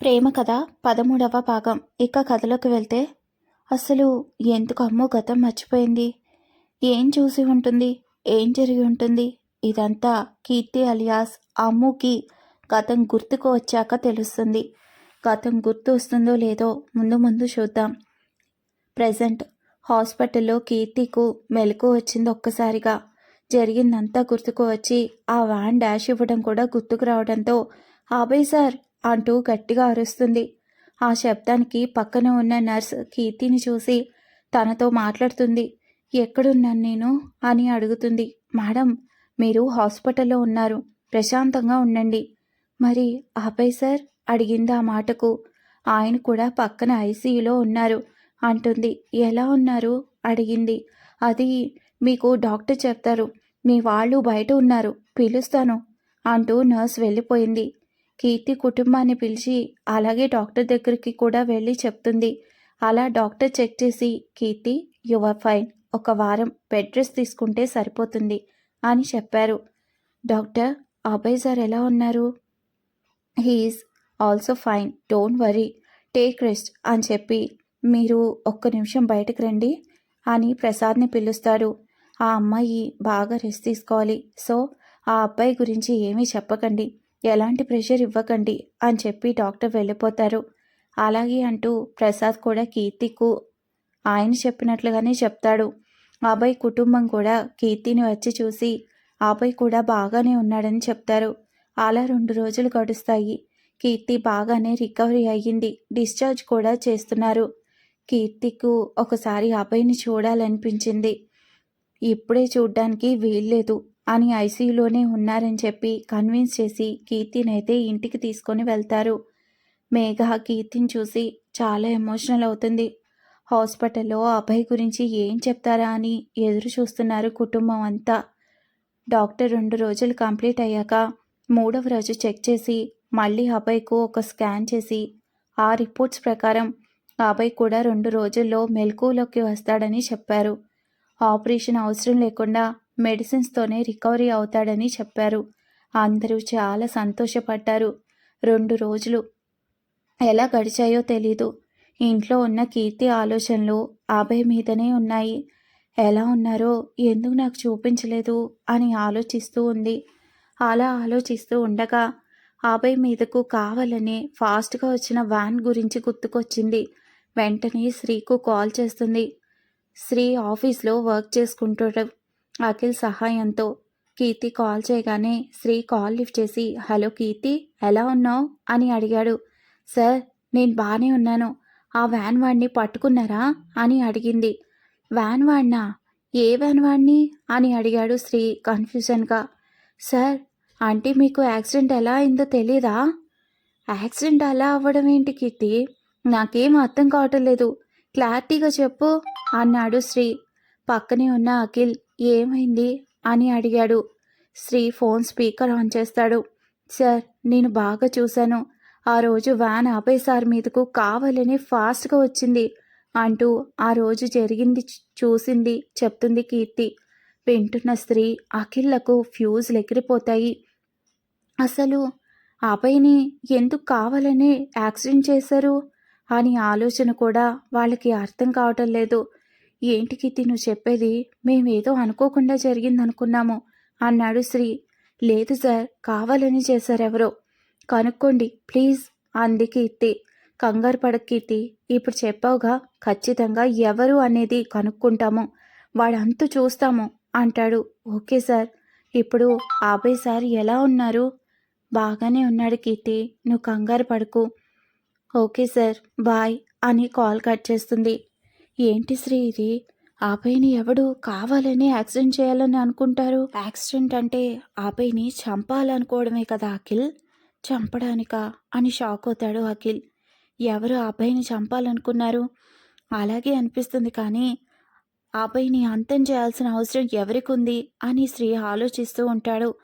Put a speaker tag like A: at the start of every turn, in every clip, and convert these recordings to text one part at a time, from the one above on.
A: ప్రేమ కథ పదమూడవ భాగం. ఇక కథలోకి వెళ్తే అసలు ఎందుకు అమ్మో గతం మర్చిపోయింది? ఏం చూసి ఉంటుంది? ఏం జరిగి ఉంటుంది? ఇదంతా కీర్తి అలియాస్ అమ్ముకి గతం గుర్తుకు వచ్చాక తెలుస్తుంది. గతం గుర్తు వస్తుందో లేదో ముందు ముందు చూద్దాం. ప్రజెంట్ హాస్పిటల్లో కీర్తికు మెలకు వచ్చింది ఒక్కసారిగా. జరిగిందంతా గుర్తుకు వచ్చి ఆ వ్యాన్ డాష్ ఇవ్వడం కూడా గుర్తుకు రావడంతో ఆబయ్ సార్ అంటూ గట్టిగా అరుస్తుంది. ఆ శబ్దానికి పక్కన ఉన్న నర్స్ కీర్తిని చూసి తనతో మాట్లాడుతుంది. ఎక్కడున్నాను నేను? అని అడుగుతుంది. మేడం మీరు హాస్పిటల్లో ఉన్నారు. ప్రశాంతంగా ఉండండి. మరి ఆపై సార్? అడిగింది ఆ మాటకు. ఆయన కూడా పక్కన ఐసీయూలో ఉన్నారు. అంటుంది. ఎలా ఉన్నారు? అడిగింది. అది మీకు డాక్టర్ చెప్తారు. మీ వాళ్ళు బయట ఉన్నారు. పిలుస్తాను. అంటూ నర్స్ వెళ్ళిపోయింది. కీర్తి కుటుంబాన్ని పిలిచి అలాగే డాక్టర్ దగ్గరికి కూడా వెళ్ళి చెప్తుంది. అలా డాక్టర్ చెక్ చేసి కీర్తి యువర్ ఫైన్. ఒక వారం బెడ్ రెస్ట్ తీసుకుంటే సరిపోతుంది అని చెప్పారు. డాక్టర్ అభయ్ సార్ ఎలా ఉన్నారు? He is also fine. Don't worry. Take rest అని చెప్పి మీరు ఒక్క నిమిషం బయటకు రండి అని ప్రసాద్ని పిలుస్తాడు. ఆ అమ్మాయి బాగా రెస్ట్ తీసుకోవాలి. సో ఆ అబ్బాయి గురించి ఏమీ చెప్పకండి. ఎలాంటి ప్రెషర్ ఇవ్వకండి అని చెప్పి డాక్టర్ వెళ్ళిపోతారు. అలాగే అంటూ ప్రసాద్ కూడా కీర్తికు ఆయన చెప్పినట్లుగానే చెప్తాడు. అబ్బాయి కుటుంబం కూడా కీర్తిని వచ్చి చూసి అబ్బాయి కూడా బాగానే ఉన్నాడని చెప్తారు. అలా రెండు రోజులు గడుస్తాయి. కీర్తి బాగానే రికవరీ అయ్యింది. డిశ్చార్జ్ కూడా చేస్తున్నారు. కీర్తికు ఒకసారి అబ్బాయిని చూడాలనిపించింది. ఇప్పుడే చూడ్డానికి వీల్లేదు. అని ఐసీయూలోనే ఉన్నారని చెప్పి కన్విన్స్ చేసి కీర్తినైతే ఇంటికి తీసుకొని వెళ్తారు. మేఘ కీర్తిని చూసి చాలా ఎమోషనల్ అవుతుంది. హాస్పిటల్లో అభయ్ గురించి ఏం చెప్తారా అని ఎదురు చూస్తున్నారు కుటుంబం అంతా. డాక్టర్ రెండు రోజులు కంప్లీట్ అయ్యాక మూడవ రోజు చెక్ చేసి మళ్ళీ అభయ్కు ఒక స్కాన్ చేసి ఆ రిపోర్ట్స్ ప్రకారం అభయ్ కూడా రెండు రోజుల్లో మెలకువలోకి వస్తాడని చెప్పారు. ఆపరేషన్ అవసరం లేకుండా మెడిసిన్స్తోనే రికవరీ అవుతాడని చెప్పారు. అందరూ చాలా సంతోషపడ్డారు. రెండు రోజులు ఎలా గడిచాయో తెలీదు. ఇంట్లో ఉన్న కీర్తి ఆలోచనలు అభయ్ మీదనే ఉన్నాయి. ఎలా ఉన్నారో ఎందుకు నాకు చూపించలేదు అని ఆలోచిస్తూ ఉంది. అలా ఆలోచిస్తూ ఉండగా అభయ్ మీదకు కావాలనే ఫాస్ట్గా వచ్చిన వ్యాన్ గురించి గుర్తుకొచ్చింది. వెంటనే శ్రీకు కాల్ చేస్తుంది. శ్రీ ఆఫీస్లో వర్క్ చేసుకుంటాడు అఖిల్ సహాయంతో కీర్తి కాల్ చేయగానే శ్రీ కాల్ లిఫ్ట్ చేసి హలో కీర్తి ఎలా ఉన్నావు? అని అడిగాడు. సార్ నేను బాగానే ఉన్నాను. ఆ వ్యాన్ వాడిని పట్టుకున్నారా? అని అడిగింది. వ్యాన్ వాడినా? ఏ వ్యాన్ వాడిని? అని అడిగాడు శ్రీ కన్ఫ్యూజన్గా. సార్ అంటే మీకు యాక్సిడెంట్ ఎలా అయిందో తెలీదా? యాక్సిడెంట్ అలా అవ్వడం ఏంటి కీర్తి? నాకేం అర్థం కావటం లేదు. క్లారిటీగా చెప్పు అన్నాడు శ్రీ. పక్కనే ఉన్న అఖిల్ ఏమైంది? అని అడిగాడు. శ్రీ ఫోన్ స్పీకర్ ఆన్ చేస్తాడు. సార్ నేను బాగా చూశాను. ఆ రోజు వ్యాన్ ఆపే సార్ మీదకు కావాలని ఫాస్ట్గా వచ్చింది అంటూ ఆ రోజు జరిగింది చూసింది చెప్తుంది కీర్తి. వింటున్న స్త్రీ అఖిల్లకు ఫ్యూజ్లు ఎగిరిపోతాయి అసలు అభయ్ని ఎందుకు కావాలని యాక్సిడెంట్ చేశారు? అని ఆలోచన కూడా వాళ్ళకి అర్థం కావటం లేదు. ఏంటికి నువ్వు చెప్పేది? మేమేదో అనుకోకుండా జరిగిందనుకున్నాము అన్నాడు శ్రీ. లేదు సార్ కావాలని చేశారెవరో. కనుక్కోండి ప్లీజ్ అంది కీర్తి. కంగారు పడ కీర్తి ఇప్పుడు చెప్పావుగా ఖచ్చితంగా ఎవరు అనేది కనుక్కుంటాము వాడంతు చూస్తాము అంటాడు. ఓకే సార్ ఇప్పుడు ఆబయ్ సార్ ఎలా ఉన్నారు? బాగానే ఉన్నాడు కీర్తి నువ్వు కంగారు పడుకు. ఓకే సార్ బాయ్ అని కాల్ కట్ చేస్తుంది. ఏంటి శ్రీ ఇది? ఆపైని ఎవడు కావాలని యాక్సిడెంట్ చేయాలని అనుకుంటారు? యాక్సిడెంట్ అంటే ఆపైని చంపాలనుకోవడమే కదా అఖిల్? చంపడానికా? అని షాక్ అవుతాడు అఖిల్. ఎవరు అబ్బాయిని చంపాలనుకున్నారు? అలాగే అనిపిస్తుంది కానీ అబ్బాయిని అంతం చేయాల్సిన అవసరం ఎవరికి ఉంది అని శ్రీ ఆలోచిస్తూ ఉంటాడు.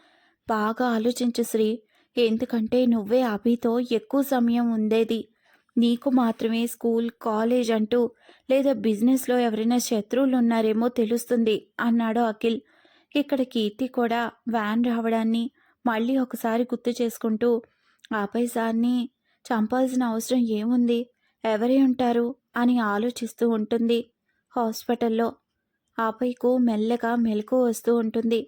A: బాగా ఆలోచించు శ్రీ. ఎందుకంటే నువ్వే అభితో ఎక్కువ సమయం ఉండేది. నీకు మాత్రమే స్కూల్ కాలేజ్ అంటూ లేదా బిజినెస్లో ఎవరైనా శత్రువులు ఉన్నారేమో తెలుస్తుంది అన్నాడు అఖిల్. ఇక్కడ కీర్తి కూడా వ్యాన్ రావడాన్ని మళ్ళీ ఒకసారి గుర్తు చేసుకుంటూ ఆపై సార్ని చంపాల్సిన అవసరం ఏముంది ఎవరై ఉంటారు అని ఆలోచిస్తూ ఉంటుంది హాస్పిటల్లో. ఆపైకు మెల్లగా మెలకు వస్తూ ఉంటుంది.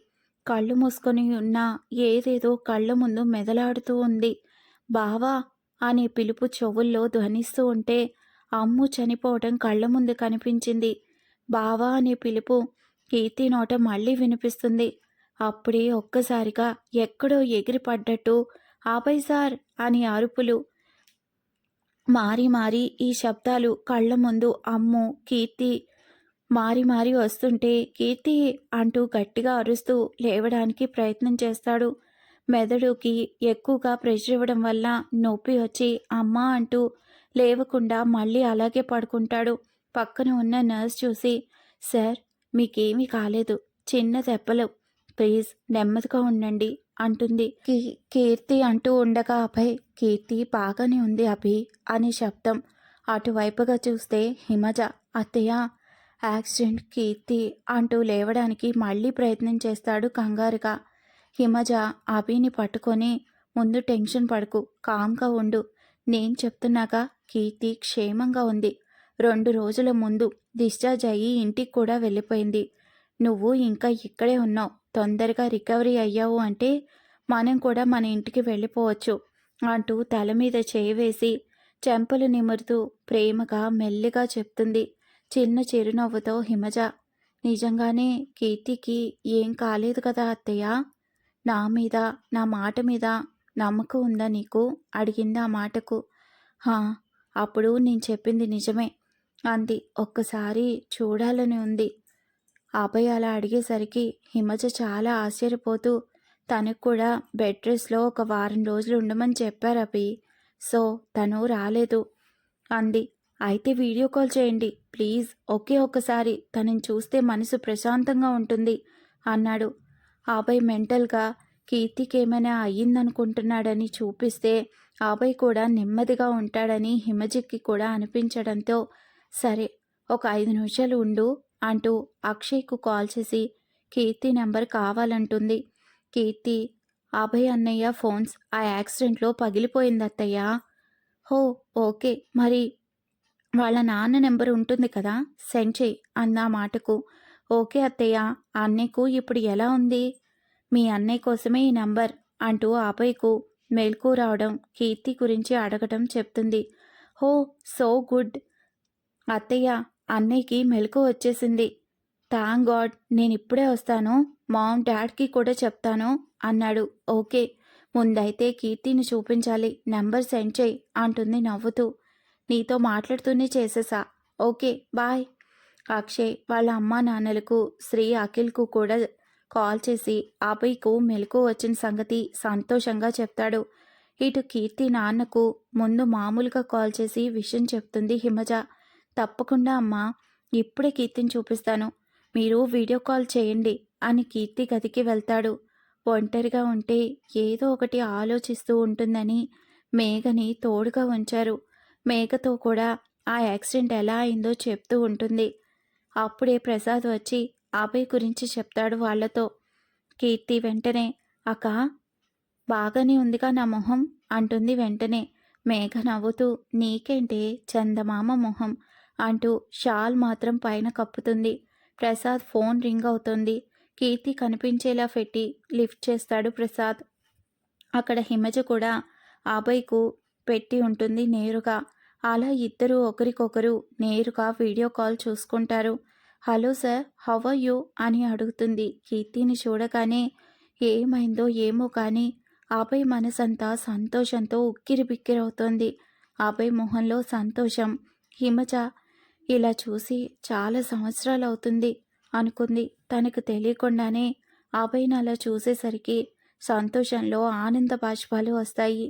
A: కళ్ళు మూసుకొని ఉన్న ఏదేదో కళ్ళ ముందు మెదలాడుతూ ఉంది. బావా అనే పిలుపు చెవుల్లో ధ్వనిస్తూ ఉంటే అమ్ము చనిపోవటం కళ్ళ ముందు కనిపించింది. బావా అనే పిలుపు కీర్తి నోట మళ్ళీ వినిపిస్తుంది. అప్పుడే ఒక్కసారిగా ఎక్కడో ఎగిరి పడ్డట్టు ఆపై సార్ అని అరుపులు మారి మారి ఈ శబ్దాలు కళ్ళ ముందు అమ్ము కీర్తి మారి మారి వస్తుంటే కీర్తి అంటూ గట్టిగా అరుస్తూ లేవడానికి ప్రయత్నం చేస్తాడు. మెదడుకి ఎక్కువగా ప్రెషర్ ఇవ్వడం వల్ల నొప్పి వచ్చి అమ్మ అంటూ లేవకుండా మళ్ళీ అలాగే పడుకుంటాడు. పక్కన ఉన్న నర్స్ చూసి సార్ మీకేమీ కాలేదు. చిన్న దెబ్బలు ప్లీజ్ నెమ్మదిగా ఉండండి అంటుంది. కీ- కీర్తి అంటూ ఉండగా అభయ్ కీర్తి బాగానే ఉంది అభి అని శబ్దం. అటువైపుగా చూస్తే హిమజ అత్తయ్య యాక్సిడెంట్ కీర్తి అంటూ లేవడానికి మళ్ళీ ప్రయత్నం చేస్తాడు కంగారుగా. హిమజ అభిని పట్టుకొని ముందు టెన్షన్ పడకు కామ్గా ఉండు. నేను చెప్తున్నాగా కీర్తి క్షేమంగా ఉంది. రెండు రోజుల ముందు డిశ్చార్జ్ అయ్యి ఇంటికి కూడా వెళ్ళిపోయింది. నువ్వు ఇంకా ఇక్కడే ఉన్నావు. తొందరగా రికవరీ అయ్యావు అంటే మనం కూడా మన ఇంటికి వెళ్ళిపోవచ్చు అంటూ తల మీద చేయి వేసి చెంపలు నిమురుతూ ప్రేమగా మెల్లిగా చెప్తుంది చిన్న చిరునవ్వుతో హిమజ. నిజంగానే కీర్తికి ఏం కాలేదు కదా అత్తయ్య? నా మీద నా మాట మీద నమ్మకం ఉందా నీకు? అడిగింది ఆ మాటకు. హా అప్పుడు నేను చెప్పింది నిజమే అంది. ఒక్కసారి చూడాలని ఉంది. అభయ్ అలా అడిగేసరికి హిమజ చాలా ఆశ్చర్యపోతూ తనకు కూడా బెడ్ రెస్ట్లో ఒక వారం రోజులు ఉండమని చెప్పారు అభి. సో తను రాలేదు అంది. అయితే వీడియో కాల్ చేయండి ప్లీజ్. ఒకే ఒక్కసారి తనని చూస్తే మనసు ప్రశాంతంగా ఉంటుంది అన్నాడు. ఆబాయ్ మెంటల్గా కీర్తికి ఏమైనా అయ్యిందనుకుంటున్నాడని చూపిస్తే ఆబాయ్ కూడా నెమ్మదిగా ఉంటాడని హిమజిక్కి కూడా అనిపించడంతో సరే ఒక ఐదు నిమిషాలు ఉండు అంటూ అక్షయ్కు కాల్ చేసి కీర్తి నెంబర్ కావాలంటుంది. కీర్తి అభయ్ అన్నయ్య ఫోన్స్ ఆ యాక్సిడెంట్లో పగిలిపోయింది అత్తయ్య. హో ఓకే మరి వాళ్ళ నాన్న నెంబర్ ఉంటుంది కదా సెండ్ చేయి అన్న మాటకు. ఓకే అత్తయ్య అన్నయ్యకు ఇప్పుడు ఎలా ఉంది? మీ అన్నయ్య కోసమే ఈ నంబర్ అంటూ ఆపైకు మెల్కు రావడం కీర్తి గురించి అడగడం చెప్తుంది. హో సో గుడ్. అత్తయ్య అన్నయ్యకి మెలకు వచ్చేసింది. థ్యాంక్ గాడ్ నేను ఇప్పుడే వస్తాను. మామ్ డాడ్కి కూడా చెప్తాను అన్నాడు. ఓకే ముందైతే కీర్తిని చూపించాలి. నెంబర్ సెండ్ చేయి అంటుంది నవ్వుతూ. నీతో మాట్లాడుతూనే చేసేసా. Okay bye. అక్షయ్ వాళ్ళ అమ్మా నాన్నలకు శ్రీ అఖిల్కు కూడా కాల్ చేసి అభయ్కు మెలకు వచ్చిన సంగతి సంతోషంగా చెప్తాడు. ఇటు కీర్తి నాన్నకు ముందు మామూలుగా కాల్ చేసి విషయం చెప్తుంది హిమజ. తప్పకుండా అమ్మా ఇప్పుడే కీర్తిని చూపిస్తాను. మీరు వీడియో కాల్ చేయండి అని కీర్తి గదికి వెళ్తాడు. ఒంటరిగా ఉంటే ఏదో ఒకటి ఆలోచిస్తూ ఉంటుందని మేఘని తోడుగా ఉంచారు. మేఘతో కూడా ఆ యాక్సిడెంట్ ఎలా అయిందో చెప్తూ ఉంటుంది. అప్పుడే ప్రసాద్ వచ్చి అభయ్ గురించి చెప్తాడు వాళ్ళతో. కీర్తి వెంటనే అక్క బాగానే ఉందిగా నా మొహం అంటుంది వెంటనే. మేఘ నవ్వుతూ నీకేంటే చందమామ మొహం అంటూ షాల్ మాత్రం పైన కప్పుతుంది. ప్రసాద్ ఫోన్ రింగ్ అవుతుంది. కీర్తి కనిపించేలా పెట్టి లిఫ్ట్ చేస్తాడు ప్రసాద్. అక్కడ హిమజ కూడా అభయ్కు పెట్టి ఉంటుంది నేరుగా. అలా ఇద్దరు ఒకరికొకరు నేరుగా వీడియో కాల్ చూసుకుంటారు. Hello sir how are you? అని అడుగుతుంది. కీర్తిని చూడగానే ఏమైందో ఏమో కానీ అభయ్ మనసంతా సంతోషంతో ఉక్కిరి బిక్కిరవుతోంది అభయ్ మొహంలో సంతోషం హిమజ ఇలా చూసి చాలా సంవత్సరాలు అవుతుంది అనుకుంది. తనకు తెలియకుండానే అభయ్ని అలా చూసేసరికి సంతోషంలో ఆనంద బాష్పాలు వస్తాయి.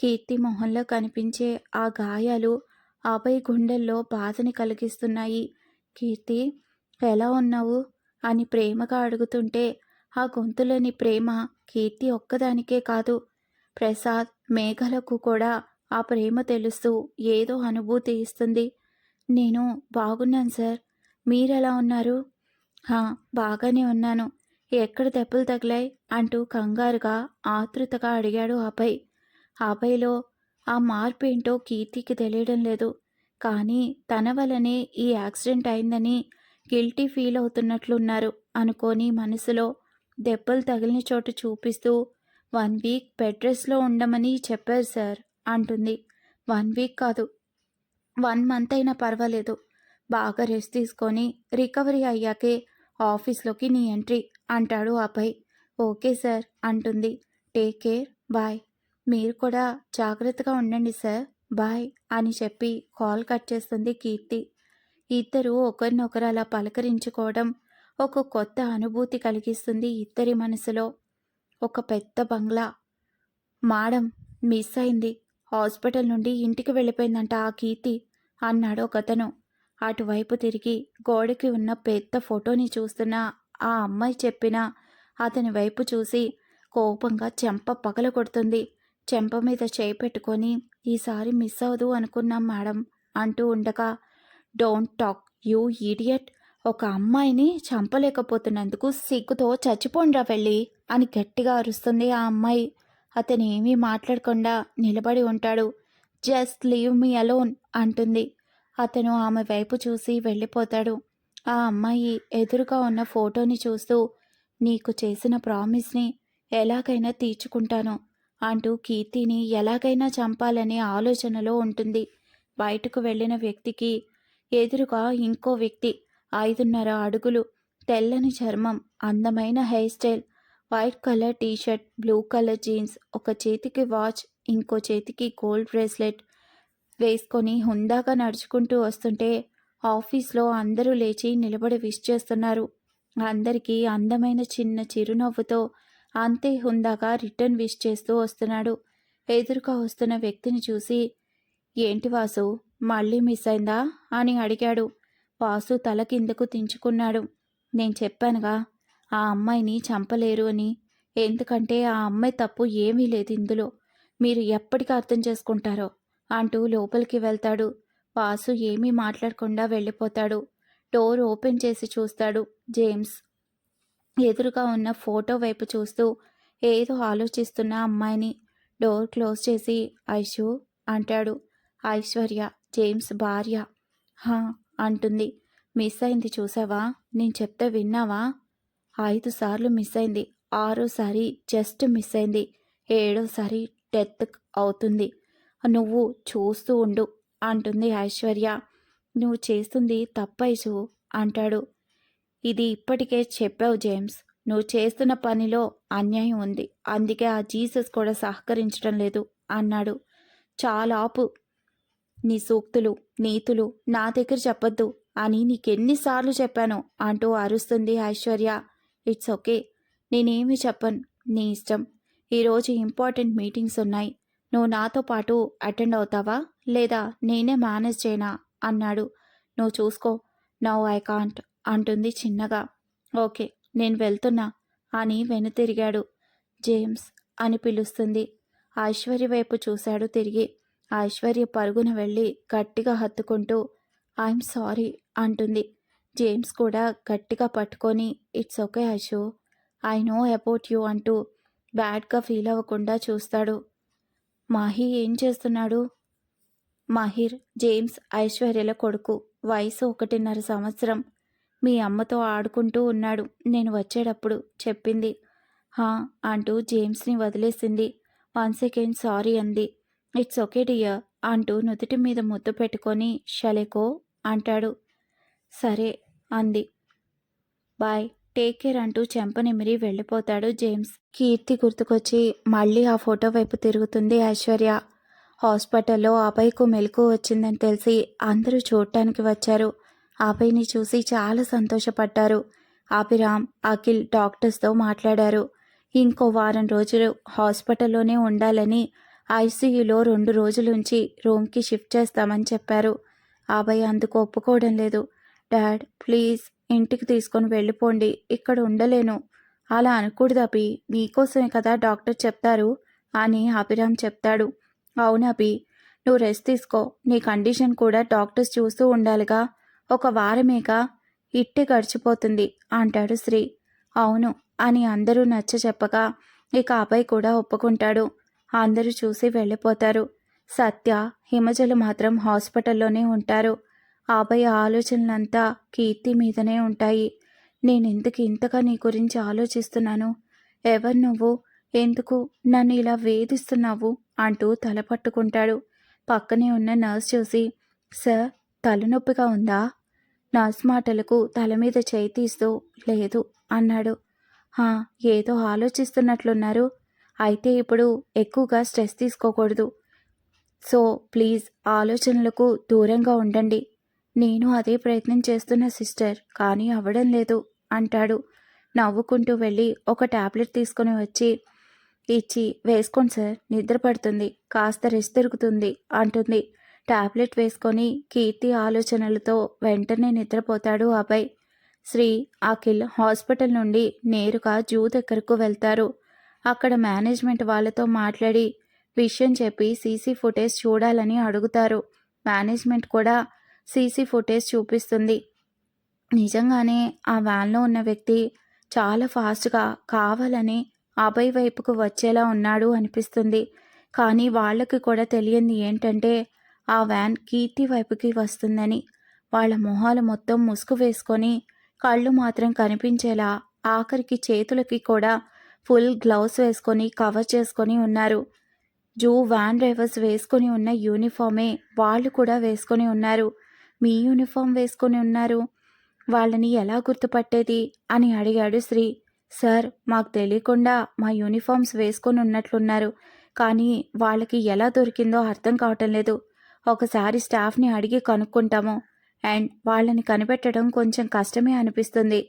A: కీర్తి మొహంలో కనిపించే ఆ గాయాలు అభయ్ గుండెల్లో బాధని కలిగిస్తున్నాయి. కీర్తి ఎలా ఉన్నావు? అని ప్రేమగా అడుగుతుంటే ఆ గొంతులోని ప్రేమ కీర్తి ఒక్కదానికే కాదు. ప్రసాద్ మేఘలకు కూడా ఆ ప్రేమ తెలుస్తూ ఏదో అనుభూతి ఇస్తుంది. నేను బాగున్నాను సార్. మీరెలా ఉన్నారు? హా బాగానే ఉన్నాను. ఎక్కడ దెబ్బలు తగిలాయి? అంటూ కంగారుగా ఆతృతగా అడిగాడు అభయ్ అభయ్లో ఆ మార్పు ఏంటో కీర్తికి తెలియడం లేదు. కానీ తన వలనే ఈ యాక్సిడెంట్ అయిందని గిల్టీ ఫీల్ అవుతున్నట్లున్నారు అనుకొని మనసులో దెబ్బలు తగిలిన చోట చూపిస్తూ వన్ వీక్ బెడ్ రెస్ట్లో ఉండమని చెప్పారు సార్ అంటుంది. వన్ వీక్ కాదు వన్ మంత్ అయినా పర్వాలేదు. బాగా రెస్ట్ తీసుకొని రికవరీ అయ్యాకే ఆఫీస్లోకి నీ ఎంట్రీ అంటాడు అభయ్. ఓకే సార్ అంటుంది. Take care bye. మీరు కూడా జాగ్రత్తగా ఉండండి సార్. బాయ్ అని చెప్పి కాల్ కట్ చేస్తుంది కీర్తి. ఇద్దరు ఒకరినొకరు అలా పలకరించుకోవడం ఒక కొత్త అనుభూతి కలిగిస్తుంది ఇద్దరి మనసులో. ఒక పెద్ద బంగ్లా. మాడం మిస్ అయింది. హాస్పిటల్ నుండి ఇంటికి వెళ్ళిపోయిందంట ఆ కీర్తి అన్నాడు ఒకతను. అటువైపు తిరిగి గోడకి ఉన్న పెద్ద ఫోటోని చూస్తున్న ఆ అమ్మాయి చెప్పిన అతని వైపు చూసి కోపంగా చెంప పగల కొడుతుంది చెంప మీద చేయి పెట్టుకొని ఈసారి మిస్ అవ్వదు అనుకున్నాం మేడం అంటూ ఉండగా డోంట్ టాక్ యూ ఈడియట్. ఒక అమ్మాయిని చంపలేకపోతున్నందుకు సిగ్గుతో చచ్చిపోండ్రా వెళ్ళి అని గట్టిగా అరుస్తుంది ఆ అమ్మాయి. అతను ఏమీ మాట్లాడకుండా నిలబడి ఉంటాడు. జస్ట్ లీవ్ మీ అలోన్ అంటుంది. అతను ఆమె వైపు చూసి వెళ్ళిపోతాడు. ఆ అమ్మాయి ఎదురుగా ఉన్న ఫోటోని చూస్తూ నీకు చేసిన ప్రామిస్ని ఎలాగైనా తీర్చుకుంటాను. అంటూ కీర్తిని ఎలాగైనా చంపాలనే ఆలోచనలో ఉంటుంది. బయటకు వెళ్ళిన వ్యక్తికి ఎదురుగా ఇంకో వ్యక్తి ఐదున్నర అడుగులు తెల్లని చర్మం అందమైన hair style white colour T-shirt blue colour jeans ఒక చేతికి వాచ్ ఇంకో చేతికి గోల్డ్ బ్రేస్లెట్ వేసుకొని హుందాగా నడుచుకుంటూ వస్తుంటే ఆఫీస్లో అందరూ లేచి నిలబడి విష్ చేస్తున్నారు. అందరికీ అందమైన చిన్న చిరునవ్వుతో అంతే హుందాగా రిటర్న్ విష్ చేస్తూ వస్తున్నాడు. ఎదురుగా వస్తున్న వ్యక్తిని చూసి ఏంటి వాసు మళ్ళీ మిస్ అయిందా? అని అడిగాడు. వాసు తల కిందకు దించుకున్నాడు. నేను చెప్పానుగా ఆ అమ్మాయిని చంపలేరు అని. ఎందుకంటే ఆ అమ్మాయి తప్పు ఏమీ లేదు ఇందులో. మీరు ఎప్పటికీ అర్థం చేసుకుంటారో అంటూ లోపలికి వెళ్తాడు. వాసు ఏమీ మాట్లాడకుండా వెళ్ళిపోతాడు. డోర్ ఓపెన్ చేసి చూస్తాడు. జేమ్స్ ఎదురుగా ఉన్న ఫోటో వైపు చూస్తూ ఏదో ఆలోచిస్తున్న అమ్మాయిని డోర్ క్లోజ్ చేసి ఐషు అంటాడు. ఐశ్వర్య జేమ్స్ భార్య. హా అంటుంది. మిస్ అయింది చూసావా? నేను చెప్తే విన్నావా? ఐదు సార్లు మిస్ అయింది. ఆరోసారి జస్ట్ మిస్ అయింది. ఏడోసారి డెత్ అవుతుంది. నువ్వు చూస్తూ ఉండు అంటుంది ఐశ్వర్య. నువ్వు చేస్తుంది తప్పైసు అంటాడు. ఇది ఇప్పటికే చెప్పావు జేమ్స్. నువ్వు చేస్తున్న పనిలో అన్యాయం ఉంది. అందుకే ఆ జీసస్ కూడా సహకరించడం లేదు అన్నాడు. చాలా ఆపు. నీ సూక్తులు నీతులు నా దగ్గర చెప్పొద్దు అని నీకెన్నిసార్లు చెప్పాను అంటూ అరుస్తుంది ఐశ్వర్య. It's okay. నేనేమి చెప్పను. నీ ఇష్టం. ఈరోజు ఇంపార్టెంట్ మీటింగ్స్ ఉన్నాయి. నువ్వు నాతో పాటు అటెండ్ అవుతావా? లేదా నేనే మేనేజ్ చేయనా? అన్నాడు. నువ్వు చూసుకో. No I can't. అంటుంది చిన్నగా. ఓకే నేను వెళ్తున్నా. అని వెనుతిరిగాడు జేమ్స్ అని పిలుస్తుంది. ఐశ్వర్య వైపు చూశాడు తిరిగి. ఐశ్వర్య పరుగున వెళ్ళి గట్టిగా హత్తుకుంటూ ఐఎమ్ సారీ అంటుంది. జేమ్స్ కూడా గట్టిగా పట్టుకొని it's okay Aishu I know about you అంటూ బ్యాడ్గా ఫీల్ అవ్వకుండా చూస్తాడు. మాహి ఏం చేస్తున్నాడు? మహిర్ జేమ్స్ ఐశ్వర్యల కొడుకు వయసు ఒకటిన్నర సంవత్సరం. మీ అమ్మతో ఆడుకుంటూ ఉన్నాడు. నేను వచ్చేటప్పుడు చెప్పింది. హా అంటూ జేమ్స్ని వదిలేసింది. వన్ సెకండ్ సారీ అంది. ఇట్స్ ఓకే డియర్ అంటూ నుదుటి మీద ముద్దు పెట్టుకొని షలేకో అంటాడు. సరే అంది. బాయ్ టేక్ కేర్ అంటూ చెంపనిమిరి వెళ్ళిపోతాడు జేమ్స్. కీర్తి గుర్తుకొచ్చి మళ్ళీ ఆ ఫోటో వైపు తిరుగుతుంది ఐశ్వర్య. హాస్పిటల్లో అభయ్కు మెలకు వచ్చిందని తెలిసి అందరూ చూడటానికి వచ్చారు. ఆపైని చూసి చాలా సంతోషపడ్డారు. ఆపిరామ్ అఖిల్ డాక్టర్స్తో మాట్లాడారు. ఇంకో వారం రోజులు హాస్పిటల్లోనే ఉండాలని ఐసీయూలో రెండు రోజులుంచి రూమ్కి షిఫ్ట్ చేస్తామని చెప్పారు. అభయ్ అందుకు ఒప్పుకోవడం లేదు. డాడ్ ప్లీజ్ ఇంటికి తీసుకొని వెళ్ళిపోండి. ఇక్కడ ఉండలేను. అలా అనకూడదు అభి. నీకోసమే కదా డాక్టర్ చెప్తారు అని అభిరామ్ చెప్తాడు. అవును అభి. నువ్వు రెస్ట్ తీసుకో. నీ కండిషన్ కూడా డాక్టర్స్ చూస్తూ ఉండాలిగా. ఒక వారమేగా ఇట్టి గడిచిపోతుంది అంటాడు శ్రీ. అవును అని అందరూ నచ్చ చెప్పగా ఇక అబ్బాయి కూడా ఒప్పుకుంటాడు. అందరూ చూసి వెళ్ళిపోతారు. సత్య హిమజలు మాత్రం హాస్పిటల్లోనే ఉంటారు. అభయ ఆలోచనలంతా కీర్తి మీదనే ఉంటాయి. నేనెందుకు ఇంతగా నీ గురించి ఆలోచిస్తున్నాను? ఎవరు నువ్వు? ఎందుకు నన్ను ఇలా వేధిస్తున్నావు? అంటూ తల పట్టుకుంటాడు. పక్కనే ఉన్న నర్స్ చూసి సార్ తలనొప్పిగా ఉందా? నర్స్ మాటలకు తల మీద చేయి తీస్తూ లేదు అన్నాడు. "హా, ఏదో ఆలోచిస్తున్నట్లున్నారు. అయితే ఇప్పుడు ఎక్కువగా స్ట్రెస్ తీసుకోకూడదు. సో ప్లీజ్ ఆలోచనలకు దూరంగా ఉండండి. నేను అదే ప్రయత్నం చేస్తున్న సిస్టర్ కానీ అవ్వడం లేదు అంటాడు. నవ్వుకుంటూ వెళ్ళి ఒక టాబ్లెట్ తీసుకొని వచ్చి ఇచ్చి వేసుకోండి సార్ నిద్రపడుతుంది కాస్త రెస్ట్ దొరుకుతుంది అంటుంది. టాబ్లెట్ వేసుకొని కీర్తి ఆలోచనలతో వెంటనే నిద్రపోతాడు అభయ్. శ్రీ అఖిల్ హాస్పిటల్ నుండి నేరుగా జూ దగ్గరకు వెళ్తారు. అక్కడ మేనేజ్మెంట్ వాళ్ళతో మాట్లాడి విషయం చెప్పి సీసీ ఫుటేజ్ చూడాలని అడుగుతారు. మేనేజ్మెంట్ కూడా సీసీ ఫుటేజ్ చూపిస్తుంది. నిజంగానే ఆ వ్యాన్లో ఉన్న వ్యక్తి చాలా ఫాస్ట్గా కావాలని అభయ్ వైపుకు వచ్చేలా ఉన్నాడు అనిపిస్తుంది. కానీ వాళ్ళకి కూడా తెలియంది ఏంటంటే ఆ వ్యాన్ కీర్తి వైపుకి వస్తుందని. వాళ్ళ మొహాలు మొత్తం ముసుగు వేసుకొని కళ్ళు మాత్రం కనిపించేలా ఆఖరికి చేతులకి కూడా ఫుల్ గ్లౌస్ వేసుకొని కవర్ చేసుకొని ఉన్నారు. జూ వ్యాన్ డ్రైవర్స్ వేసుకొని ఉన్న యూనిఫామే వాళ్ళు కూడా వేసుకొని ఉన్నారు. మీ యూనిఫామ్ వేసుకొని ఉన్నారు. వాళ్ళని ఎలా గుర్తుపట్టేది అని అడిగాడు శ్రీ. సార్ మాకు తెలియకుండా మా యూనిఫామ్స్ వేసుకొని ఉన్నట్లున్నారు. కానీ వాళ్ళకి ఎలా దొరికిందో అర్థం కావటం లేదు. ఒకసారి స్టాఫ్ని అడిగి కనుక్కుంటాము. అండ్ వాళ్ళని కనిపెట్టడం కొంచెం కష్టమే అనిపిస్తుంది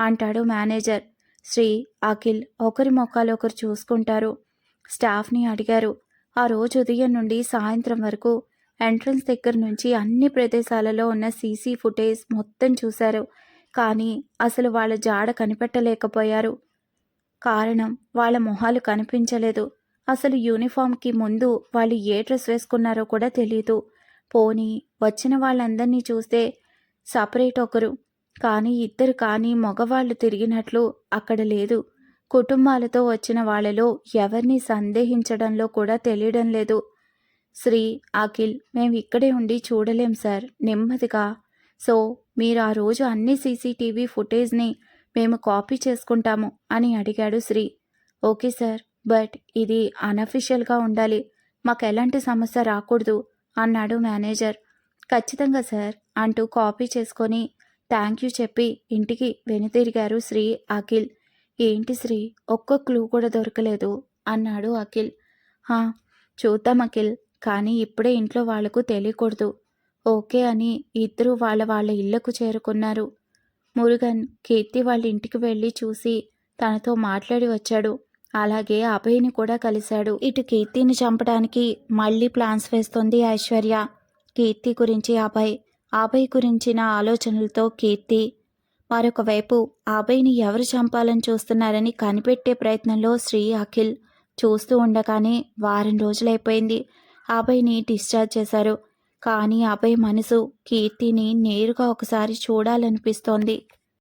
A: అంటాడు మేనేజర్. శ్రీ అఖిల్ ఒకరి మొక్కలు ఒకరు చూసుకుంటారు. స్టాఫ్ని అడిగారు ఆ రోజు ఉదయం నుండి సాయంత్రం వరకు ఎంట్రన్స్ దగ్గర నుంచి అన్ని ప్రదేశాలలో ఉన్న సీసీ ఫుటేజ్ మొత్తం చూశారు. కానీ అసలు వాళ్ళ జాడ కనిపెట్టలేకపోయారు. కారణం వాళ్ళ మొహాలు కనిపించలేదు. అసలు యూనిఫామ్కి ముందు వాళ్ళు ఏ డ్రెస్ వేసుకున్నారో కూడా తెలియదు పోనీ వచ్చిన వాళ్ళందరినీ చూస్తే సపరేట్ ఒకరు. కానీ ఇద్దరు కానీ మగవాళ్ళు తిరిగినట్లు అక్కడ లేదు. కుటుంబాలతో వచ్చిన వాళ్ళలో ఎవరిని సందేహించడంలో కూడా తెలియడం లేదు. శ్రీ అఖిల్ మేము ఇక్కడే ఉండి చూడలేం సార్. నెమ్మదిగా. సో మీరు ఆ రోజు అన్ని సీసీటీవీ ఫుటేజ్ని మేము కాపీ చేసుకుంటాము అని అడిగాడు శ్రీ. Okay sir. బట్ ఇది అనఫిషియల్గా ఉండాలి. మాకు ఎలాంటి సమస్య రాకూడదు అన్నాడు మేనేజర్. ఖచ్చితంగా సార్ అంటూ కాపీ చేసుకొని థ్యాంక్ యూ చెప్పి ఇంటికి వెనుతిరిగారు శ్రీ అఖిల్. ఏంటి శ్రీ ఒక్క క్లూ కూడా దొరకలేదు అన్నాడు అఖిల్. హా చూద్దాం అఖిల్ కానీ ఇప్పుడే ఇంట్లో వాళ్ళకు తెలియకూడదు. ఓకే అని ఇద్దరు వాళ్ళ వాళ్ళ ఇళ్ళకు చేరుకున్నారు. మురుగన్ కీర్తి వాళ్ళ ఇంటికి వెళ్ళి చూసి తనతో మాట్లాడి వచ్చాడు. అలాగే అభయ్ని కూడా కలిశాడు. ఇటు కీర్తిని చంపడానికి మళ్ళీ ప్లాన్స్ వేస్తుంది ఐశ్వర్య. కీర్తి గురించి అభయ్ అభయ్ గురించిన ఆలోచనలతో కీర్తి. మరొకవైపు అభయ్ని ఎవరు చంపాలని చూస్తున్నారని కనిపెట్టే ప్రయత్నంలో శ్రీ అఖిల్ చూస్తూ ఉండగానే వారం రోజులైపోయింది. అభయ్ని డిశ్చార్జ్ చేశారు. కానీ అభయ్ మనసు కీర్తిని నేరుగా ఒకసారి చూడాలనిపిస్తోంది.